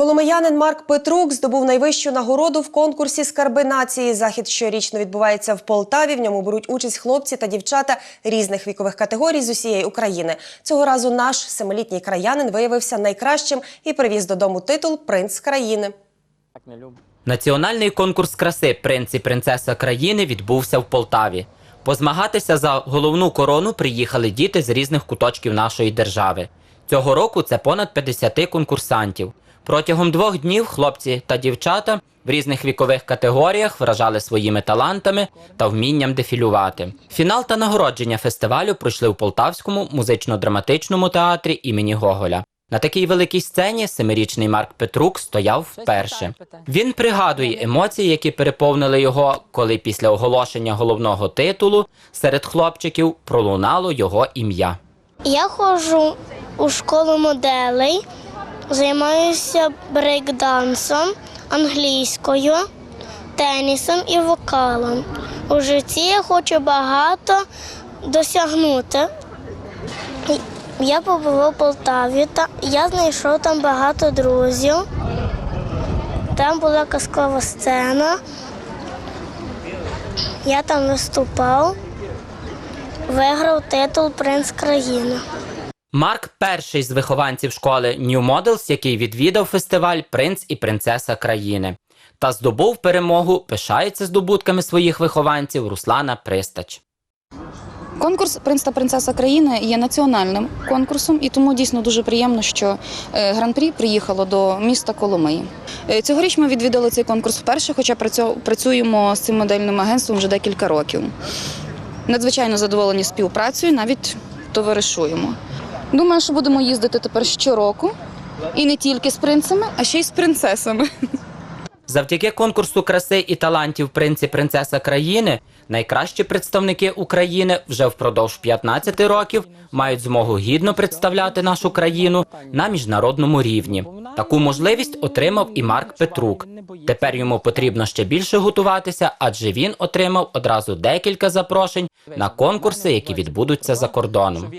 Коломиянин Марк Петрук здобув найвищу нагороду в конкурсі Скарби нації. Захід щорічно відбувається в Полтаві. В ньому беруть участь хлопці та дівчата різних вікових категорій з усієї України. Цього разу наш семилітній краянин виявився найкращим і привіз додому титул Принц країни. Національний конкурс краси Принц і принцеса країни відбувся в Полтаві. Позмагатися за головну корону приїхали діти з різних куточків нашої держави. Цього року це понад 50 конкурсантів. Протягом двох днів хлопці та дівчата в різних вікових категоріях вражали своїми талантами та вмінням дефілювати. Фінал та нагородження фестивалю пройшли у Полтавському музично-драматичному театрі імені Гоголя. На такій великій сцені семирічний Марк Петрук стояв вперше. Він пригадує емоції, які переповнили його, коли після оголошення головного титулу серед хлопчиків пролунало його ім'я. Я ходжу у школу моделей, займаюся брейкдансом, англійською, тенісом і вокалом. У житті я хочу багато досягнути. Я побував у Полтаві, та я знайшов там багато друзів. Там була казкова сцена. Я там виступав, виграв титул Принц країни. Марк перший з вихованців школи New Models, який відвідав фестиваль Принц і принцеса країни. Та здобув перемогу, пишається здобутками своїх вихованців Руслана Пристач. Конкурс Принц та принцеса країни є національним конкурсом, і тому дійсно дуже приємно, що е, гран-прі приїхало до міста Коломиї. Е, Цьогоріч ми відвідали цей конкурс вперше, хоча працюємо з цим модельним агентством вже декілька років. Надзвичайно задоволені співпрацею, навіть товаришуємо. Думаю, що будемо їздити тепер щороку. І не тільки з принцами, а ще й з принцесами. Завдяки конкурсу краси і талантів принц і принцеса країни найкращі представники України вже впродовж 15 років мають змогу гідно представляти нашу країну на міжнародному рівні. Таку можливість отримав і Марк Петрук. Тепер йому потрібно ще більше готуватися, адже він отримав одразу декілька запрошень на конкурси, які відбудуться за кордоном.